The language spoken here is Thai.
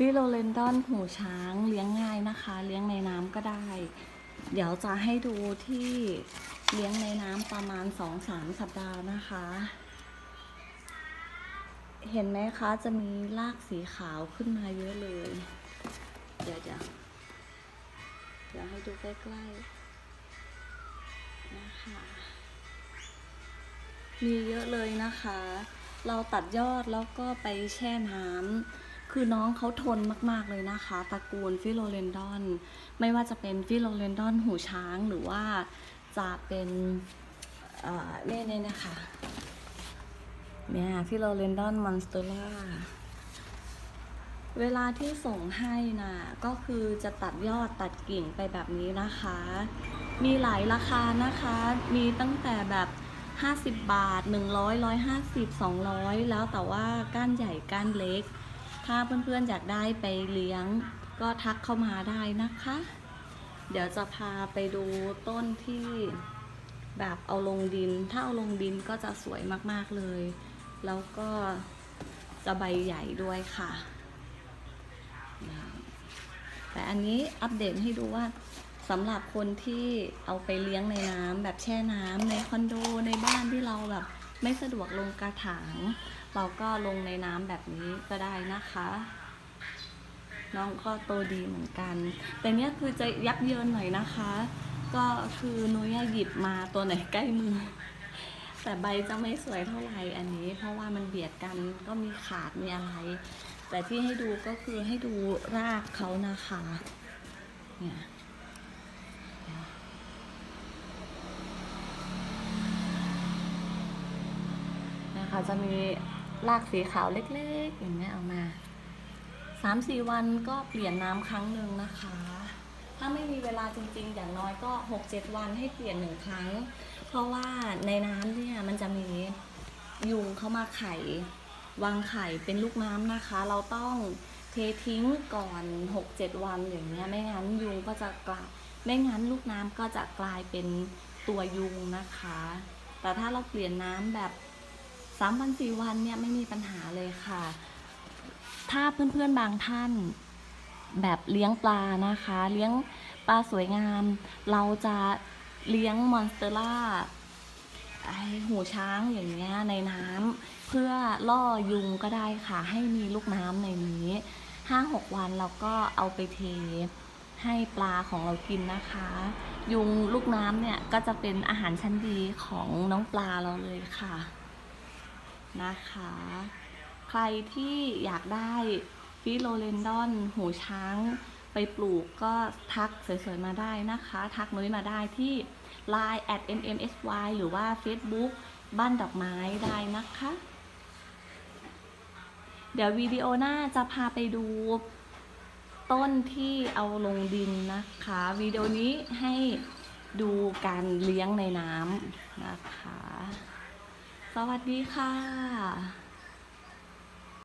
ฟิโลเลนดอนหูช้างเลี้ยงง่ายนะคะ เลี้ยงในน้ำก็ได้ เดี๋ยวจะให้ดูที่เลี้ยงในน้ำประมาณ 2-3 สัปดาห์นะคะ เห็นไหมคะจะมีรากสีขาวขึ้นมาเยอะเลย เดี๋ยวเดี๋ยวเดี๋ยวให้ดูใกล้ๆนะคะมีเยอะเลยนะคะ เราตัดยอดแล้วก็ไปแช่น้ำ คือน้องเขาทนมาก ๆ เลยนะคะ ตระกูลฟิโลเลนดอน ไม่ว่าจะเป็นฟิโลเลนดอนหูช้างหรือว่าจะเป็นเอ่เนี่ยเนี่ยนะคะเนี่ยฟิโลเลนดอนมอนสเตอร่าเวลาที่ส่งให้นะก็คือจะตัดยอดตัดกิ่งไปแบบนี้นะคะ มีหลายราคานะคะ มีตั้งแต่แบบ 50 บาท 100 150 200 แล้วแต่ว่าก้านใหญ่ก้านเล็ก ถ้าเพื่อนๆอยากได้ไปเลี้ยงก็ทักเข้ามาได้นะคะ เดี๋ยวจะพาไปดูต้นที่แบบเอาลงดิน ถ้าเอาลงดินก็จะสวยมากๆเลย แล้วก็จะใบใหญ่ด้วยค่ะ แต่อันนี้อัปเดตให้ดูว่าสำหรับคนที่เอาไปเลี้ยงในน้ำแบบแช่น้ำในคอนโดในบ้านที่เราแบบ ไม่สะดวกลงกระถาง เราก็ลงในน้ำแบบนี้ก็ได้นะคะ น้องก็โตดีเหมือนกัน แต่เนี้ยคือจะยับเยินหน่อยนะคะ ก็คือนุ้ยหยิบมาตัวไหนใกล้มือ แต่ใบจะไม่สวยเท่าไหร่อันนี้ เพราะว่ามันเบียดกันก็มีขาดมีอะไร แต่ที่ให้ดูก็คือให้ดูรากเขานะคะ เนี่ย คะจะมีรากสีขาวเล็กๆ อย่างเงี้ยออกมาสามสี่วันก็เปลี่ยนน้ำครั้งหนึ่งนะคะ ถ้าไม่มีเวลาจริงๆ อย่างน้อยก็หกเจ็ดวันให้เปลี่ยนหนึ่งครั้ง เพราะว่าในน้ำเนี่ยมันจะมียุงเข้ามาไข่วางไข่เป็นลูกน้ำนะคะ เราต้องเททิ้งก่อน 6-7 วันอย่างเงี้ยไม่งั้นยุงก็จะกลายไม่งั้นลูกน้ำก็จะกลายเป็นตัวยุงนะคะ แต่ถ้าเราเปลี่ยนน้ำแบบ สามวันสี่วันเนี่ยไม่มีปัญหาเลยค่ะ ถ้าเพื่อนๆบางท่าน แบบเลี้ยงปลานะคะ เลี้ยงปลาสวยงาม เราจะเลี้ยงมอนสเตอร่าไอหูช้างอย่างเงี้ยในน้ำเพื่อล่อยุงก็ได้ค่ะ ให้มีลูกน้ำในนี้ห้าหกวันเราก็เอาไปเทให้ปลาของเรากินนะคะ ยุงลูกน้ำเนี่ยก็จะเป็นอาหารชั้นดีของน้องปลาเราเลยค่ะ นะคะ ใครที่อยากได้ฟิโลเลนดอน หูช้างไปปลูกก็ทักสวยๆมาได้นะคะ ทักนุ้ยมาได้ที่ Line at mmsy หรือว่า Facebook บ้านดอกไม้ได้นะคะ เดี๋ยววิดีโอหน้าจะพาไปดูต้นที่เอาลงดินนะคะ วิดีโอนี้ให้ดูการเลี้ยงในน้ำนะคะ สวัสดีค่ะ